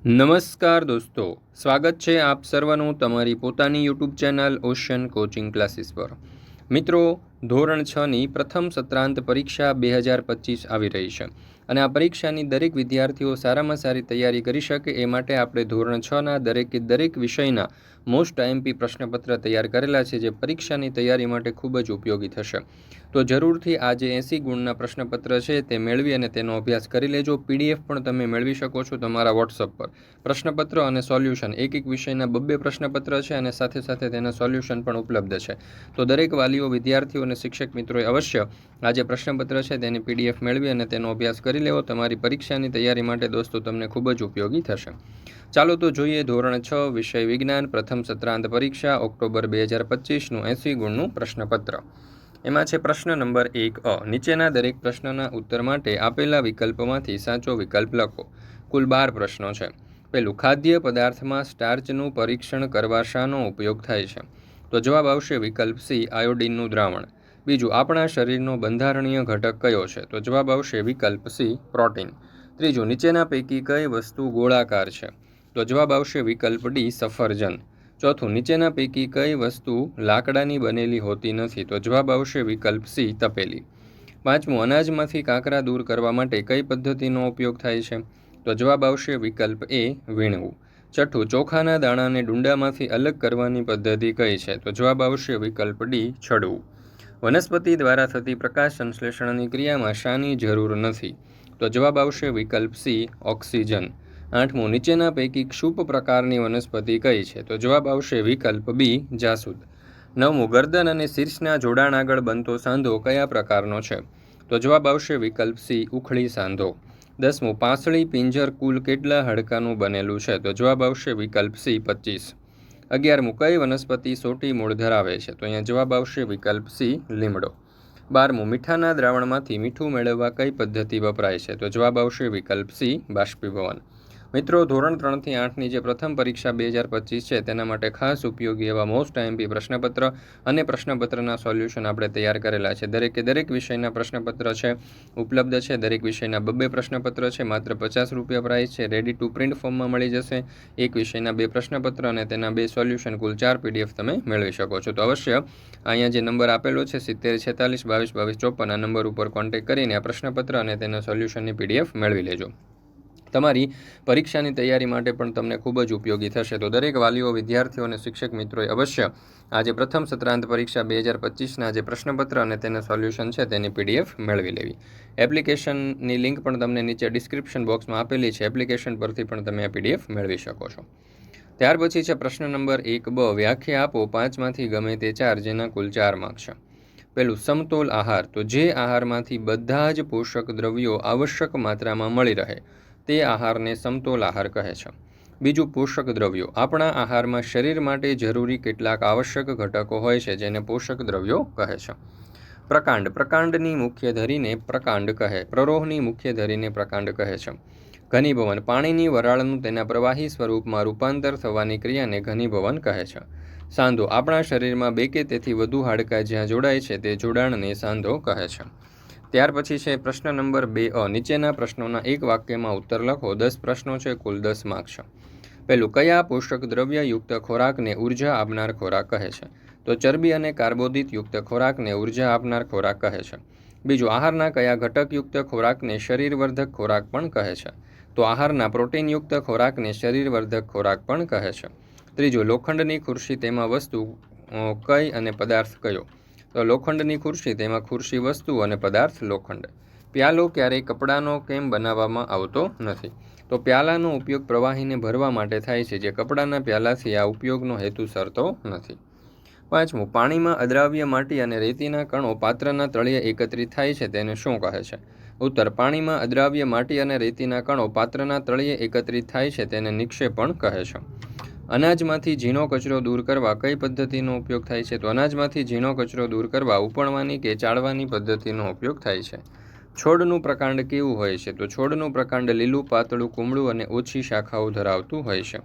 નમસ્કાર દોસ્તો, સ્વાગત છે આપ સર્વનું તમારી પોતાની YouTube channel ocean coaching classes પર. મિત્રો, ધોરણ છની પ્રથમ સત્રાંત પરીક્ષા બે હજાર પચીસ આવી રહી છે અને આ પરીક્ષાની દરેક વિદ્યાર્થીઓ સારામાં સારી તૈયારી કરી શકે એ માટે આપણે ધોરણ છના દરેકે દરેક વિષયના મોસ્ટ આઈએમપી પ્રશ્નપત્ર તૈયાર કરેલા છે જે પરીક્ષાની તૈયારી માટે ખૂબ જ ઉપયોગી થશે. તો જરૂરથી આ જે એંસી ગુણના પ્રશ્નપત્ર છે તે મેળવી અને તેનો અભ્યાસ કરી લેજો. પીડીએફ પણ તમે મેળવી શકો છો તમારા વોટ્સઅપ પર. પ્રશ્નપત્ર અને સોલ્યુશન એક એક વિષયના બબ્બે પ્રશ્નપત્ર છે અને સાથે સાથે તેના સોલ્યુશન પણ ઉપલબ્ધ છે. તો દરેક વાલીઓ, વિદ્યાર્થીઓ અને શિક્ષક મિત્રોએ અવશ્ય આ જે પ્રશ્નપત્ર છે તેની પીડીએફ મેળવી અને તેનો અભ્યાસ કરી લેવો. તમારી પરીક્ષાની તૈયારી માટે દોસ્તો, તમને ખૂબ જ ઉપયોગી થશે. ચાલો તો જોઈએ ધોરણ છ, વિષય વિજ્ઞાન, પ્રથમ સત્રાંત પરીક્ષા, ઓક્ટોબર બે હજાર પચીસનું એંસી ગુણનું પ્રશ્નપત્ર. એમાં છે પ્રશ્ન નંબર એક અ. નીચેના દરેક પ્રશ્નના ઉત્તર માટે આપેલા વિકલ્પમાંથી સાચો વિકલ્પ લખો. કુલ બાર પ્રશ્નો છે. પેલું ખાદ્ય પદાર્થમાં સ્ટાર્ચનું પરીક્ષણ કરવા શાનો ઉપયોગ થાય છે? તો જવાબ આવશે વિકલ્પ સી, આયોડિનનું દ્રાવણ. બીજું, આપણા શરીરનો બંધારણીય ઘટક કયો છે? તો જવાબ આવશે વિકલ્પ સી, પ્રોટીન. ત્રીજું, નીચેના પૈકી કઈ વસ્તુ ગોળાકાર છે? તો જવાબ આવશે વિકલ્પ ડી, સફરજન. ચોથું, નીચેના પૈકી કઈ વસ્તુ લાકડાની બનેલી હોતી નથી તો જવાબ આવશે વિકલ્પ સી, તપેલી. પાંચમું, અનાજમાંથી કાંકરા દૂર કરવા માટે કઈ પદ્ધતિનો ઉપયોગ થાય છે? તો જવાબ આવશે વિકલ્પ એ, વીણવું. છઠ્ઠું, ચોખાના દાણાને ડુંડામાંથી અલગ કરવાની પદ્ધતિ કઈ છે? તો જવાબ આવશે વિકલ્પ ડી, છડવું. વનસ્પતિ દ્વારા થતી પ્રકાશ સંશ્લેષણની ક્રિયામાં શાની જરૂર નથી. તો જવાબ આવશે વિકલ્પ સી, ઓક્સિજન. આઠમું, નીચેના પૈકી ક્ષુપ પ્રકારની વનસ્પતિ કઈ છે? તો જવાબ આવશે વિકલ્પ બી, જાસૂદ. નવમું, ગરદન અને શીર્ષના જોડાણ આગળ બનતો સાંધો કયા પ્રકારનો છે? તો જવાબ આવશે વિકલ્પ સી, ઉખળી સાંધો. દસમું, પાંસળી પિંજર કુલ કેટલા હાડકાનું બનેલું છે? તો જવાબ આવશે વિકલ્પ સી, પચીસ. અગિયારમું, કઈ વનસ્પતિ સોટી મૂળ ધરાવે છે? તો અહીંયા જવાબ આવશે વિકલ્પ સી, લીમડો. બારમું, મીઠાના દ્રાવણમાંથી મીઠું મેળવવા કઈ પદ્ધતિ વપરાય છે? તો જવાબ આવશે વિકલ્પ સી, બાષ્પીભવન. મિત્રો, ધોરણ ત્રણથી આઠની જે પ્રથમ પરીક્ષા બે હજાર પચીસ છે, તેના માટે ખાસ ઉપયોગી એવા મોસ્ટ આઈએમપી પ્રશ્નપત્ર અને પ્રશ્નપત્રના સોલ્યુશન આપણે તૈયાર કરેલા છે. દરેકે દરેક વિષયના પ્રશ્નપત્ર છે, ઉપલબ્ધ છે, દરેક વિષયના બબ્બે પ્રશ્નપત્ર છે, માત્ર પચાસ રૂપિયા પ્રાઇસ છે રેડી ટુ પ્રિન્ટ ફોર્મમાં મળી જશે, એક વિષયના બે પ્રશ્નપત્ર અને તેના બે સોલ્યુશન, કુલ ચાર પીડીએફ તમે મેળવી શકો છો. તો અવશ્ય અહીંયા જે નંબર આપેલો છે, સિત્તેર, છેતાલીસ, બાવીસ બાવીસ, ચોપન, આ નંબર ઉપર કોન્ટેક્ટ કરીને આ પ્રશ્નપત્ર અને તેના સોલ્યુશનની પીડીએફ મેળવી લેજો. તમારી પરીક્ષાની તૈયારી માટે પણ તમને ખૂબ જ ઉપયોગી થશે. તો દરેક વાલીઓ, વિદ્યાર્થીઓ અને શિક્ષક મિત્રોએ અવશ્ય આજે પ્રથમ સત્રાંત પરીક્ષા બે હજાર પચીસના જે પ્રશ્નપત્ર અને તેના સોલ્યુશન છે તેની પીડીએફ મેળવી લેવી. એપ્લિકેશનની લિંક પણ તમને નીચે ડિસ્ક્રિપ્શન બોક્સમાં આપેલી છે. એપ્લિકેશન પરથી પણ તમે આ પીડીએફ મેળવી શકો છો. ત્યાર પછી છે પ્રશ્ન નંબર એક બ, વ્યાખ્યા આપો પાંચમાંથી ગમે તે ચાર, જેના કુલ ચાર માર્ક છે. પેલું, સમતોલ આહાર. તો જે આહારમાંથી બધા જ પોષક દ્રવ્યો આવશ્યક માત્રામાં મળી રહે. તે આહારને સમતોલ આહાર કહે છે. બીજું પોષક દ્રવ્યો. આપણા આહારમાં શરીર માટે જરૂરી કેટલાક આવશ્યક ઘટકો હોય છે જેને પોષક દ્રવ્યો કહે છે. પ્રકાંડ. પ્રકાંડની મુખ્ય ધરીને પ્રકાંડ કહે. પ્રરોહની મુખ્ય ધરીને પ્રકાંડ કહે છે. ઘનીભવન. પાણીની વરાળનું તેના પ્રવાહી સ્વરૂપમાં રૂપાંતર થવાની ક્રિયાને ઘનીભવન કહે છે. સાંધો. આપણા શરીરમાં બે કે તેથી વધુ હાડકાં જ્યાં જોડાય છે તે જોડાણને સાંધો કહે છે. ત્યાર પછી છે પ્રશ્ન નંબર બે અ. નીચેના પ્રશ્નોના એક વાક્યમાં ઉત્તર લખો. દસ પ્રશ્નો છે, કુલ દસ માર્ક્સ પહેલું, કયા પોષક દ્રવ્યયુક્ત ખોરાકને ઊર્જા આપનાર ખોરાક કહે છે? તો ચરબી અને કાર્બોદિત યુક્ત ખોરાકને ઊર્જા આપનાર ખોરાક કહે છે. બીજું, આહારના કયા ઘટકયુક્ત ખોરાકને શરીરવર્ધક ખોરાક પણ કહે છે? તો આહારના પ્રોટીનયુક્ત ખોરાકને શરીરવર્ધક ખોરાક પણ કહે છે. ત્રીજું, લોખંડની ખુરશી તેમાં વસ્તુ કઈ અને પદાર્થ કયો? તો લોખંડની ખુરશી, તેમાં ખુરશી વસ્તુ અને પદાર્થ લોખંડ. પ્યાલો ક્યારેય કપડાનો કેમ બનાવવામાં આવતો નથી? તો પ્યાલાનો ઉપયોગ પ્રવાહીને ભરવા માટે થાય છે, જે કપડાના પ્યાલાથી આ ઉપયોગનો હેતુ સરતો નથી. પાંચમું, પાણીમાં અદ્રાવ્ય માટી અને રેતીના કણો પાત્રના તળિયે એકત્રિત થાય છે, તેને શું કહે છે? ઉત્તર, પાણીમાં અદ્રાવ્ય માટી અને રેતીના કણો પાત્રના તળિયે એકત્રિત થાય છે, તેને નિક્ષેપણ કહે છે. અનાજમાંથી ઝીણો કચરો દૂર કરવા કઈ પદ્ધતિનો ઉપયોગ થાય છે? તો અનાજમાંથી ઝીણો કચરો દૂર કરવા ઉપણવાની કે ચાળવાની પદ્ધતિનો ઉપયોગ થાય છે? છોડનું પ્રકાંડ કેવું હોય છે? તો છોડનું પ્રકાંડ લીલું, પાતળું, કુમળું અને ઓછી શાખાઓ ધરાવતું હોય છે.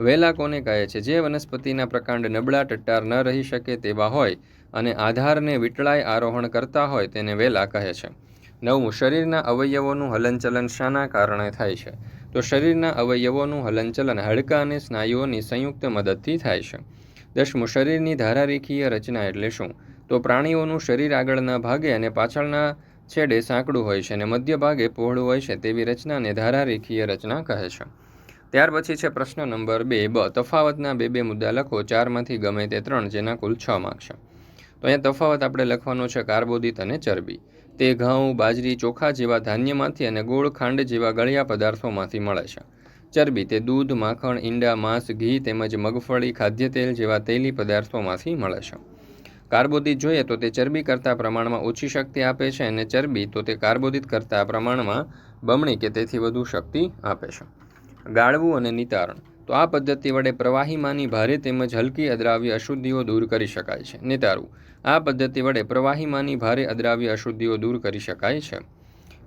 વેલા કોને કહે છે? જે વનસ્પતિના પ્રકાંડ નબળા, ટટ્ટાર ન રહી શકે તેવા હોય અને આધારને વિટળાય આરોહણ કરતા હોય તેને વેલા કહે છે. નવમું, શરીરના અવયવોનું હલનચલન શાના કારણે થાય છે? તો શરીરના અવયવોનું હલનચલન, હાડકાં અને સ્નાયુઓની સંયુક્ત મદદથી થાય છે. દસમું, શરીરની ધારારેખીય રચના એટલે શું? તો પ્રાણીઓનું શરીર આગળના ભાગે અને પાછળના છેડે સાંકડું હોય છે અને મધ્ય ભાગે પહોળું હોય છે તેવી રચનાને ધારારેખીય રચના કહે છે. ત્યાર પછી છે પ્રશ્ન નંબર બે, બ, તફાવતના બે બે મુદ્દા લખો, ચારમાંથી ગમે તે ત્રણ, જેના કુલ છ માર્ક છે. તો અહીંયા તફાવત આપણે લખવાનો છે કાર્બોદિત અને ચરબી. તે ઘઉં, બાજરી, ચોખા જેવા ધાન્યમાંથી અને ગોળ ખાંડ જેવા ગળ્યા પદાર્થોમાંથી મળે છે. ચરબી તે દૂધ, માખણ, ઈંડા, માંસ, ઘી તેમજ મગફળી ખાદ્ય તેલ જેવા તેલી પદાર્થોમાંથી મળે છે. કાર્બોદિત જોઈએ તો તે ચરબી કરતાં પ્રમાણમાં ઓછી શક્તિ આપે છે અને ચરબી તો તે કાર્બોદિત કરતાં પ્રમાણમાં બમણી કે તેથી વધુ શક્તિ આપે છે. ગાળવું અને નિતારણ. તો આ પદ્ધતિ વડે પ્રવાહીમાંની ભારે તેમજ હલકી અદ્રાવ્ય અશુદ્ધિઓ દૂર કરી શકાય છે. નિતારવું. આ પદ્ધતિ વડે પ્રવાહીમાંની ભારે અદ્રાવ્ય અશુદ્ધિઓ દૂર કરી શકાય છે.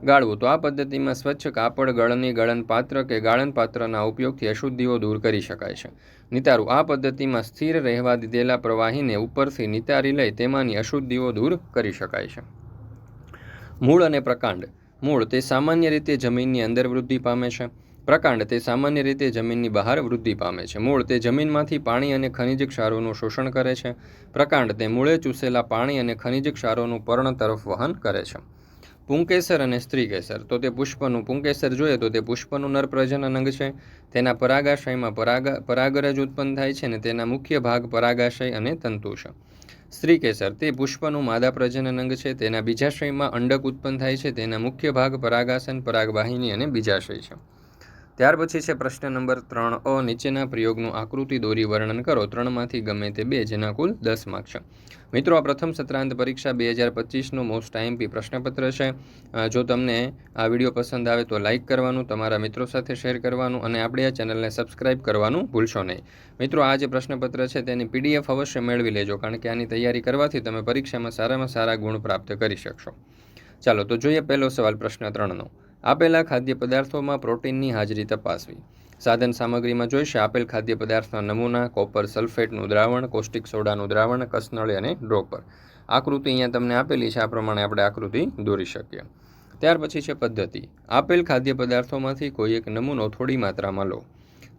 ગાળવું તો આ પદ્ધતિમાં સ્વચ્છ કાપડ, ગળની ગળન પાત્ર કે ગાળન પાત્રના ઉપયોગથી અશુદ્ધિઓ દૂર કરી શકાય છે. નિતારું આ પદ્ધતિમાં સ્થિર રહેવા દીધેલા પ્રવાહીને ઉપરથી નિતારી લઈ તેમાંની અશુદ્ધિઓ દૂર કરી શકાય છે. મૂળ અને પ્રકાંડ. મૂળ તે સામાન્ય રીતે જમીનની અંદર વૃદ્ધિ પામે છે. પ્રકાંડ તે સામાન્ય રીતે જમીનની બહાર વૃદ્ધિ પામે છે. મૂળ તે જમીનમાંથી પાણી અને ખનિજ ક્ષારોનું શોષણ કરે છે. પ્રકાંડ તે મૂળે ચૂસેલા પાણી અને ખનિજ ક્ષારોનું પર્ણ તરફ વહન કરે છે. પુંકેસર અને સ્ત્રીકેસર. તો તે પુષ્પનું પુંકેસર જોઈએ તો તે પુષ્પનું નર પ્રજનન અંગ છે. તેના પરાગાશયમાં પરાગ, પરાગરજ ઉત્પન્ન થાય છે અને તેના મુખ્ય ભાગ પરાગાશય અને તંતુ છે. સ્ત્રીકેસર. તે પુષ્પનું માદા પ્રજનન અંગ છે. તેના બીજાશયમાં અંડક ઉત્પન્ન થાય છે. તેના મુખ્ય ભાગ પરાગાસન, પરાગવાહિની અને બીજાશય છે. ત્યાર પછી છે પ્રશ્ન નંબર ત્રણ અ. નીચેના પ્રયોગનું આકૃતિ દોરી વર્ણન કરો. ત્રણમાંથી ગમે તે બે, જેના કુલ દસ માર્ક મિત્રો, આ પ્રથમ સત્રાંત પરીક્ષા બે હજાર પચીસનું મોસ્ટ આઈએમપી પ્રશ્નપત્ર છે. જો તમને આ વીડિયો પસંદ આવે તો લાઇક કરવાનું, તમારા મિત્રો સાથે શેર કરવાનું અને આપણે આ ચેનલને સબસ્ક્રાઇબ કરવાનું ભૂલશો નહીં. મિત્રો, આ જે પ્રશ્નપત્ર છે તેની પીડીએફ અવશ્ય મેળવી લેજો, કારણ કે આની તૈયારી કરવાથી તમે પરીક્ષામાં સારામાં સારા ગુણ પ્રાપ્ત કરી શકશો. ચાલો, તો જોઈએ પહેલો સવાલ પ્રશ્ન ત્રણનો. આપેલા ખાદ્ય પદાર્થોમાં પ્રોટીનની હાજરી તપાસવી. સાધન સામગ્રીમાં જોઈશે આપેલ ખાદ્ય પદાર્થના નમૂના, કોપર સલ્ફેટનું દ્રાવણ કોસ્ટિક સોડાનું દ્રાવણ, કસનળી અને ડ્રોપર. આકૃતિ અહીંયા તમને આપેલી છે, આ પ્રમાણે આપણે આકૃતિ દોરી શકીએ. ત્યાર પછી છે પદ્ધતિ. આપેલ ખાદ્ય પદાર્થોમાંથી કોઈ એક નમૂનો થોડી માત્રામાં લો.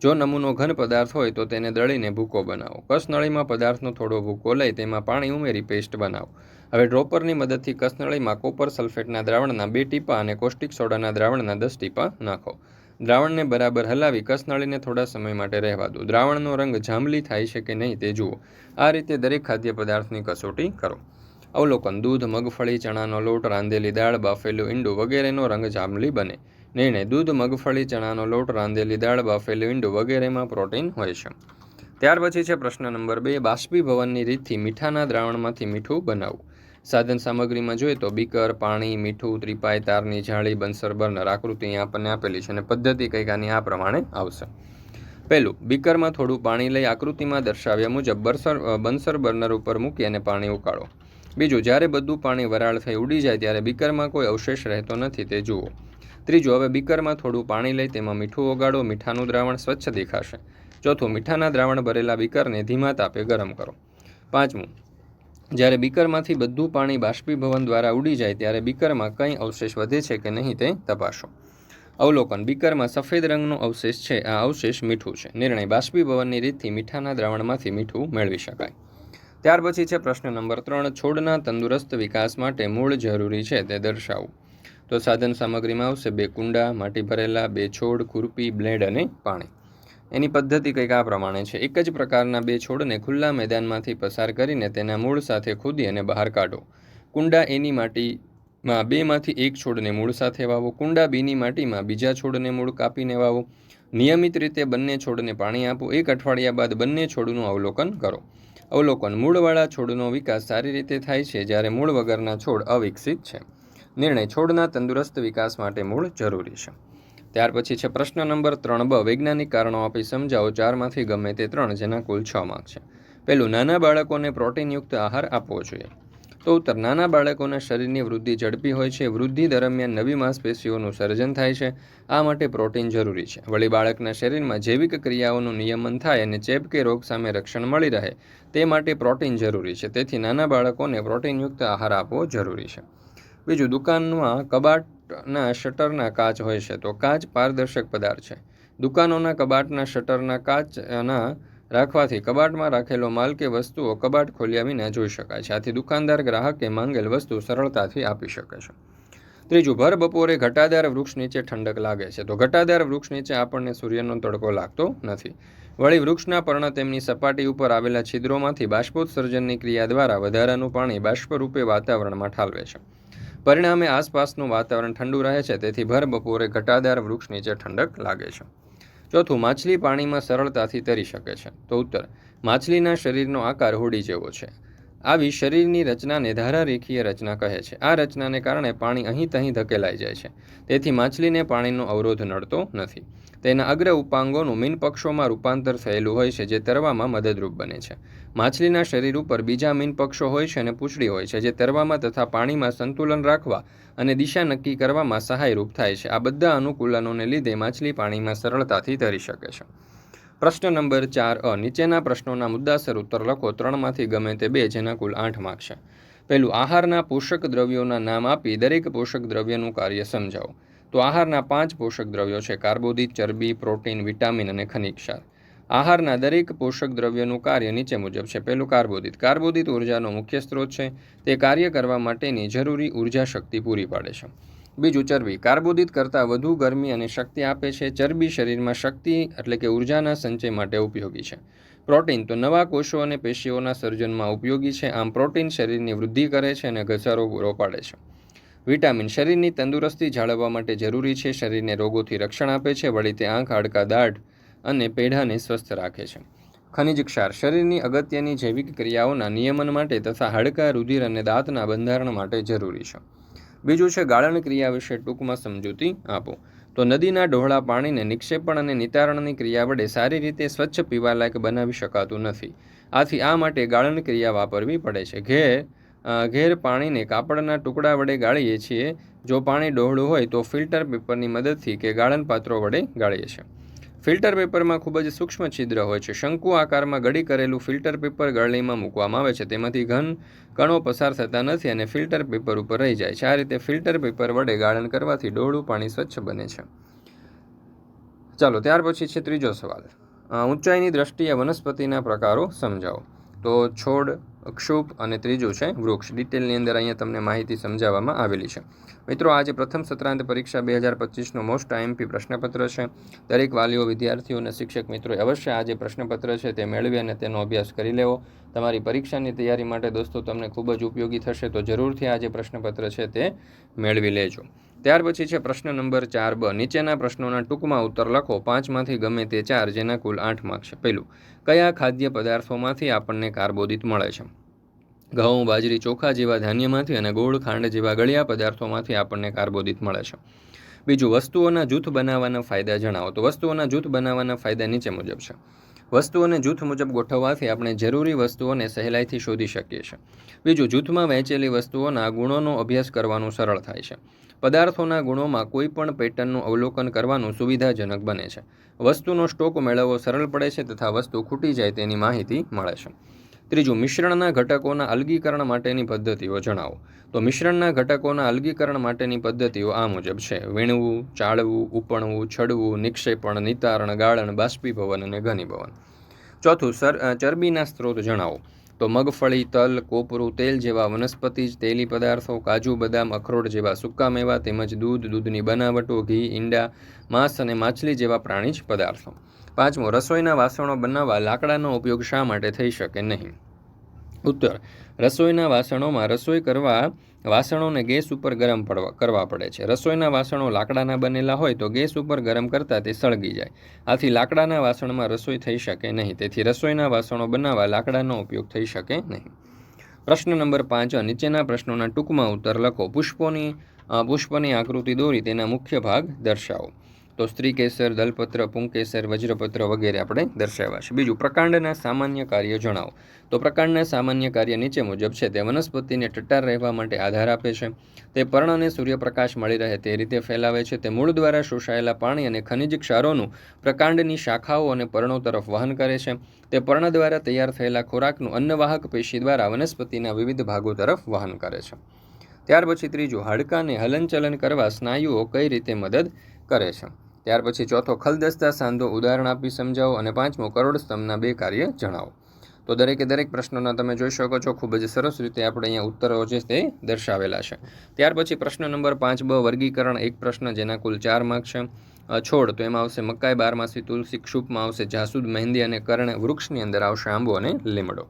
જો નમૂનો ઘન પદાર્થ હોય તો તેને દળીને ભૂકો બનાવો. કસનળીમાં પદાર્થનો થોડો ભૂકો લઈ તેમાં પાણી ઉમેરી પેસ્ટ બનાવો. હવે ડ્રોપરની મદદથી કસનળીમાં કોપર સલ્ફેટના દ્રાવણના બે ટીપા અને કોસ્ટિક સોડાના દ્રાવણના દસ ટીપા નાખો. દ્રાવણને બરાબર હલાવી કસનળીને થોડા સમય માટે રહેવા દો. દ્રાવણનો રંગ જાંબલી થાય છે કે નહીં તે જુઓ. આ રીતે દરેક ખાદ્ય પદાર્થની કસોટી કરો. અવલોકન. દૂધ, મગફળી, ચણાનો લોટ, રાંધેલી દાળ, બાફેલું ઈંડું વગેરેનો રંગ જાંબલી બને. નિર્ણય દૂધ, મગફળી, ચણાનો લોટ, રાંધેલી દાળ, બાફેલી ઈંડું વગેરેમાં પ્રોટીન હોય છે. ત્યાર પછી છે પ્રશ્ન નંબર બે, બાષ્પીભવનની રીતથી મીઠાના દ્રાવણમાંથી મીઠું બનાવવું. સાધન સામગ્રીમાં જોઈએ તો બીકર, પાણી, મીઠું, ત્રિપાઈ, તારની જાળી, બંસર, બર્નર, આકૃતિ આપણને આપેલી છે અને પદ્ધતિ કંઈક આની આ પ્રમાણે આવશે. પહેલું, બીકરમાં થોડું પાણી લઈ આકૃતિમાં દર્શાવ્યા મુજબ બરસર બંસર, બર્નર ઉપર મૂકી અને પાણી ઉકાળો. બીજું, જ્યારે બધું પાણી વરાળ થઈ ઉડી જાય ત્યારે બીકરમાં કોઈ અવશેષ રહેતો નથી, તે જુઓ. ત્રીજું, હવે બીકરમાં થોડું પાણી લઈ તેમાં મીઠું ઓગાળો, મીઠાનું દ્રાવણ સ્વચ્છ દેખાશે. ચોથું, મીઠાના દ્રાવણ ભરેલા બીકરને ધીમા તાપે ગરમ કરો. પાંચમું, જ્યારે બીકરમાંથી બધું પાણી બાષ્પીભવન દ્વારા ઉડી જાય ત્યારે બીકરમાં કંઈ અવશેષ વધે છે કે નહીં તે તપાસો. અવલોકન, બીકરમાં સફેદ રંગનો અવશેષ છે. આ અવશેષ મીઠું છે. નિર્ણય, બાષ્પીભવનની રીતથી મીઠાના દ્રાવણમાંથી મીઠું મેળવી શકાય. ત્યાર પછી છે પ્રશ્ન નંબર ત્રણ, છોડના તંદુરસ્ત વિકાસ માટે મૂળ જરૂરી છે તે દર્શાવવું. તો સાધન સામગ્રીમાં આવશે બે કુંડા, માટી ભરેલા, બે છોડ, ખુરપી, બ્લેડ અને પાણી. એની પદ્ધતિ કંઈક આ પ્રમાણે છે. એક જ પ્રકારના બે છોડને ખુલ્લા મેદાનમાંથી પસાર કરીને તેના મૂળ સાથે ખોદી અને બહાર કાઢો. કુંડા એની માટીમાં બેમાંથી એક છોડને મૂળ સાથે વાવો. કુંડા બીની માટીમાં બીજા છોડને મૂળ કાપીને વાવો. નિયમિત રીતે બંને છોડને પાણી આપો. એક અઠવાડિયા બાદ બંને છોડનું અવલોકન કરો. અવલોકન મૂળવાળા છોડનો વિકાસ સારી રીતે થાય છે જ્યારે મૂળ વગરના છોડ અવિકસિત છે. નિર્ણય છોડના તંદુરસ્ત વિકાસ માટે મૂળ જરૂરી છે. ત્યાર પછી છે પ્રશ્ન નંબર ત્રણ, બ, વૈજ્ઞાનિક કારણો આપી સમજાવો ચારમાંથી ગમે તે ત્રણ, જેના કુલ છ માર્ક છે. પહેલું, નાના બાળકોને પ્રોટીનયુક્ત આહાર આપવો જોઈએ. તો ઉત્તર, નાના બાળકોના શરીરની વૃદ્ધિ ઝડપી હોય છે, વૃદ્ધિ દરમિયાન નવી માંસપેશીઓનું સર્જન થાય છે, આ માટે પ્રોટીન જરૂરી છે. વળી બાળકના શરીરમાં જૈવિક ક્રિયાઓનું નિયમન થાય અને ચેપ કે રોગ સામે રક્ષણ મળી રહે, તે માટે પ્રોટીન જરૂરી છે. તેથી નાના બાળકોને પ્રોટીનયુક્ત આહાર આપવો જરૂરી છે. બીજું, દુકાનમાં કબાટના શટરના કાચ હોય છે, તો કાચ પારદર્શક પદાર્થ છે. દુકાનોના કબાટના શટરના કાચના રાખવાથી કબાટમાં રાખેલો માલ કે વસ્તુઓ કબાટ ખોલ્યા વિના જોઈ શકાય છે. આથી દુકાનદાર ગ્રાહકે માંગેલ વસ્તુ સરળતાથી આપી શકે છે. ત્રીજું, ભર બપોરે ઘટાદાર વૃક્ષ નીચે ઠંડક લાગે છે. તો ઘટાદાર વૃક્ષ નીચે આપણને સૂર્યનો તડકો લાગતો નથી. વળી વૃક્ષના પર્ણ તેમની સપાટી ઉપર આવેલા છિદ્રોમાંથી બાષ્પોત્સર્જનની ક્રિયા દ્વારા વધારાનું પાણી બાષ્પરૂપે વાતાવરણમાં ઠાલવે છે. પરિણામે આસપાસનું વાતાવરણ ઠંડુ રહે છે, તેથી ભર બપોરે ઘટાદાર વૃક્ષ નીચે ઠંડક લાગે છે. ચોથું, માછલી પાણીમાં સરળતાથી તરી શકે છે. તો ઉત્તર, માછલીના શરીરનો આકાર હોડી જેવો છે. આવી શરીરની રચનાને ધારારેખીય રચના કહે છે. આ રચનાને કારણે પાણી અહીં તહીં ધકેલાઈ જાય છે. તેથી માછલીને પાણીનો અવરોધ નડતો નથી. તેના અગ્ર ઉપાંગોનું મીનપક્ષોમાં રૂપાંતર થયેલું હોય છે, જે તરવામાં મદદરૂપ બને છે. માછલીના શરીર ઉપર બીજા મીનપક્ષો હોય છે અને પૂંછડી હોય છે, જે તરવામાં તથા પાણીમાં સંતુલન રાખવા અને દિશા નક્કી કરવામાં સહાયરૂપ થાય છે. આ બધા અનુકૂલનોને લીધે માછલી પાણીમાં સરળતાથી તરી શકે છે. પ્રશ્ન નંબર ચાર અ. નીચેના પ્રશ્નોના મુદ્દાસર ઉત્તર લખો. ત્રણમાંથી ગમે તે બે, જેના કુલ આઠ માર્ક છે. પહેલું, આહારના પોષક દ્રવ્યોના નામ આપી દરેક પોષક દ્રવ્યનું કાર્ય સમજાવો. તો આહારના પાંચ પોષક દ્રવ્યો છે. કાર્બોદિત, ચરબી, પ્રોટીન, વિટામિન અને ખનિજ ક્ષાર. આહારના દરેક પોષક દ્રવ્યનું કાર્ય નીચે મુજબ છે. પહેલું, કાર્બોદિત. કાર્બોદિત ઉર્જાનો મુખ્ય સ્ત્રોત છે. તે કાર્ય કરવા માટેની જરૂરી ઊર્જા શક્તિ પૂરી પાડે છે. બીજું ચરબી કાર્બોદિત કરતાં વધુ ગરમી અને શક્તિ આપે છે. ચરબી શરીરમાં શક્તિ એટલે કે ઉર્જાના સંચય માટે ઉપયોગી છે. પ્રોટીન તો નવા કોષો અને પેશીઓના સર્જનમાં ઉપયોગી છે. આમ પ્રોટીન શરીરની વૃદ્ધિ કરે છે અને ઘસારો પૂરો પાડે છે. વિટામિન શરીરની તંદુરસ્તી જાળવવા માટે જરૂરી છે. શરીરને રોગોથી રક્ષણ આપે છે. વળી તે આંખ, હાડકા, દાઢ અને પેઢાને સ્વસ્થ રાખે છે. ખનિજ ક્ષાર શરીરની અગત્યની જૈવિક ક્રિયાઓના નિયમન માટે તથા હાડકા, રુધિર અને દાંતના બંધારણ માટે જરૂરી છે. બીજું છે, ગાળણ ક્રિયા વિશે ટૂંકમાં સમજૂતી આપો. તો નદીના ડહોળા પાણીને નિક્ષેપણ અને નિતારણની ક્રિયા વડે સારી રીતે સ્વચ્છ પીવાલાયક બનાવી શકાતું નથી. આથી આ માટે ગાળણ ક્રિયા વાપરવી પડે છે. ઘેર ઘેર પાણીને કાપડના ટુકડા વડે ગાળીએ છીએ. જો પાણી ડહોળું હોય તો ફિલ્ટર પેપરની મદદથી કે ગાળણ પાત્રો વડે ગાળીએ છીએ. ફિલ્ટર પેપરમાં ખૂબ જ સૂક્ષ્મ છિદ્ર હોય છે. શંકુ આકારમાં ગળી કરેલું ફિલ્ટર પેપર ગળણીમાં મૂકવામાં આવે છે. તેમાંથી ઘન, કણો પસાર થતા નથી અને ફિલ્ટર પેપર ઉપર રહી જાય છે. આ રીતે ફિલ્ટર પેપર વડે ગાળણ કરવાથી ડોળું પાણી સ્વચ્છ બને છે. ચાલો, ત્યાર પછી છે ત્રીજો સવાલ. ઊંચાઈની દ્રષ્ટિએ વનસ્પતિના પ્રકારો સમજાવો. તો છોડ ક્ષુપ અને ત્રીજું છે વૃક્ષ. ડિટેલની અંદર અહીંયા તમને માહિતી સમજાવવામાં આવેલી છે. મિત્રો, આજે પ્રથમ સત્રાંત પરીક્ષા બે હજાર પચીસનો મોસ્ટ આઈએમપી પ્રશ્નપત્ર છે. દરેક વાલીઓ, વિદ્યાર્થીઓ અને શિક્ષક મિત્રોએ અવશ્ય આ જે પ્રશ્નપત્ર છે તે મેળવી અને તેનો અભ્યાસ કરી લેવો. તમારી પરીક્ષાની તૈયારી માટે દોસ્તો, તમને ખૂબ જ ઉપયોગી થશે તો જરૂરથી આ જે પ્રશ્નપત્ર છે તે મેળવી લેજો. ત્યાર પછી છે પ્રશ્ન નંબર ચાર બ. નીચેના પ્રશ્નોના ટૂંકમાં ઉત્તર લખો. પાંચમાંથી ગમે તે ચાર, જેના કુલ આઠ માર્ક છે. પહેલું, કયા ખાદ્ય પદાર્થોમાંથી આપણને કાર્બોદિત મળે છે? ઘઉં, બાજરી, ચોખા જેવા ધાન્યમાંથી અને ગોળ, ખાંડ જેવા ગળ્યા પદાર્થોમાંથી આપણને કાર્બોદિત મળે છે. બીજું, વસ્તુઓના જૂથ બનાવવાના ફાયદા જણાવો. તો વસ્તુઓના જૂથ બનાવવાના ફાયદા નીચે મુજબ છે. વસ્તુઓને જૂથ મુજબ ગોઠવવાથી આપણે જરૂરી વસ્તુઓને સહેલાઈથી શોધી શકીએ છીએ. બીજું, જૂથમાં વહેંચેલી વસ્તુઓના ગુણોનો અભ્યાસ કરવાનું સરળ થાય છે. પદાર્થોના ગુણોમાં કોઈ પણ પેટર્નનું અવલોકન કરવાનું સુવિધાજનક બને છે. વસ્તુનો સ્ટોક મેળવવો સરળ પડે છે તથા વસ્તુ ખૂટી જાય તેની માહિતી મળે છે. ત્રીજું, મિશ્રણના ઘટકોના અલગીકરણ માટેની પદ્ધતિઓ જણાવો. તો મિશ્રણના ઘટકોના અલગીકરણ માટેની પદ્ધતિઓ આ મુજબ છે. વીણવું, ચાળવું, ઉપણવું, છડવું, નિક્ષેપણ, નિતારણ, ગાળણ, બાષ્પીભવન અને ઘનીભવન. ચોથું, સર ચરબીના સ્ત્રોત જણાવો. તો મગફળી, તલ, કોપરું, તેલ જેવા વનસ્પતિજ તેલી પદાર્થો, કાજુ, બદામ, અખરોટ જેવા સૂકા મેવા તેમજ દૂધ, દૂધની બનાવટો, ઘી, ઈંડા, માંસ અને માછલી જેવા પ્રાણીજ પદાર્થો. પાંચમો, રસોઈના વાસણો બનાવવા લાકડાનો ઉપયોગ શા માટે થઈ શકે નહીં? ઉત્તર, રસોઈના વાસણોમાં રસોઈ કરવા વાસણોને ગેસ ઉપર ગરમ પડવા કરવા પડે છે. રસોઈના વાસણો લાકડાના બનેલા હોય તો ગેસ ઉપર ગરમ કરતાં તે સળગી જાય. આથી લાકડાના વાસણમાં રસોઈ થઈ શકે નહીં. તેથી રસોઈના વાસણો બનાવવા લાકડાનો ઉપયોગ થઈ શકે નહીં. પ્રશ્ન નંબર પાંચ, નીચેના પ્રશ્નોના ટૂંકમાં ઉત્તર લખો. પુષ્પોની પુષ્પની આકૃતિ દોરી તેના મુખ્ય ભાગ દર્શાવો. તો સ્ત્રી કેસર, દલપત્ર, પુંકેસર, વજ્રપત્ર વગેરે આપણે દર્શાવ્યા છે. બીજું, પ્રકાંડના સામાન્ય કાર્ય જણાવો. તો પ્રકાંડના સામાન્ય કાર્ય નીચે મુજબ છે, તે વનસ્પતિને ટટ્ટાર રહેવા માટે આધાર આપે છે. તે પર્ણ અને સૂર્યપ્રકાશ મળી રહે તે રીતે ફેલાવે છે. તે મૂળ દ્વારા શોષાયેલા પાણી અને ખનિજ ક્ષારોનું પ્રકાંડની શાખાઓ અને પર્ણો તરફ વહન કરે છે. તે પર્ણ દ્વારા તૈયાર થયેલા ખોરાકનું અન્નવાહક પેશી દ્વારા વનસ્પતિના વિવિધ ભાગો તરફ વહન કરે છે. ત્યાર પછી ત્રીજું, હાડકાને હલનચલન કરવા સ્નાયુઓ કઈ રીતે મદદ કરે છે? ત્યાર પછી ચોથો ખલદસ્તા સાંધો ઉદાહરણ આપી સમજાવો અને પાંચમો કરોડ સ્તંભના બે કાર્ય જણાવો. તો દરેકે દરેક પ્રશ્નોના તમે જોઈ શકો છો, ખૂબ જ સરસ રીતે આપણે અહીંયા ઉત્તરો છે તે દર્શાવેલા છે. ત્યાર પછી પ્રશ્ન નંબર પાંચ, બ વર્ગીકરણ, એક પ્રશ્ન જેના કુલ ચાર માર્ક છે. છોડ, તો એમાં આવશે મકાઈ, બારમાસી, તુલસી, ક્ષુપમાં, આવશે જાસૂદ, મહેંદી અને કર્ણ વૃક્ષની અંદર આવશે આંબો અને લીમડો.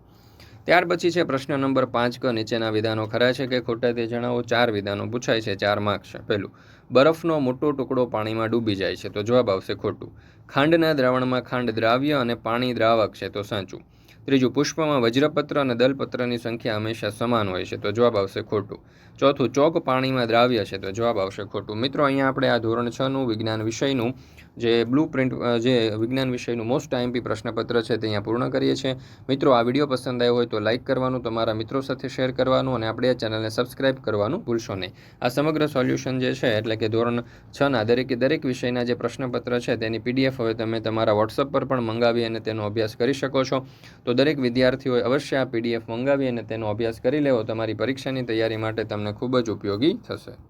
ત્યાર પછી છે પ્રશ્ન નંબર પાંચ ક. નીચેના વિધાનો ખરા છે કે ખોટા તે જણાવો? ચાર વિધાનો પૂછાય છે, ચાર માર્ક્સ પહેલું, બરફનો મોટો ટુકડો પાણીમાં ડૂબી જાય છે, તો જવાબ આવશે ખોટું. ખાંડના દ્રાવણમાં ખાંડ દ્રાવ્ય અને પાણી દ્રાવક છે, તો સાચું. ત્રીજું, પુષ્પમાં વજ્રપત્ર અને દલપત્રની સંખ્યા હંમેશા સમાન હોય છે, તો જવાબ આવશે ખોટું. ચોથું ચોક પાણીમાં દ્રાવ્ય છે તો જવાબ આવશે ખોટું. મિત્રો, અહીંયા આપણે આ ધોરણ છનું વિજ્ઞાન વિષયનું જે બ્લુ પ્રિન્ટ જે વિજ્ઞાન વિષયનું મોસ્ટ આઈએમપી પ્રશ્નપત્ર છે તે અહીંયા પૂર્ણ કરીએ છીએ. મિત્રો, આ વીડિયો પસંદ આવ્યો હોય તો લાઇક કરવાનું, તમારા મિત્રો સાથે શેર કરવાનું અને આપણે આ ચેનલને સબસ્ક્રાઇબ કરવાનું ભૂલશો નહીં. આ સમગ્ર સોલ્યુશન જે છે, એટલે કે ધોરણ છના દરેકે દરેક વિષયના જે પ્રશ્નપત્ર છે તેની પીડીએફ હવે તમે તમારા વોટ્સઅપ પર પણ મંગાવી અને તેનો અભ્યાસ કરી શકો છો. તો દરેક વિદ્યાર્થીઓએ અવશ્ય આ પીડીએફ મંગાવી અને તેનો અભ્યાસ કરી લેવો. તમારી પરીક્ષાની તૈયારી માટે ખૂબ જ ઉપયોગી થશે.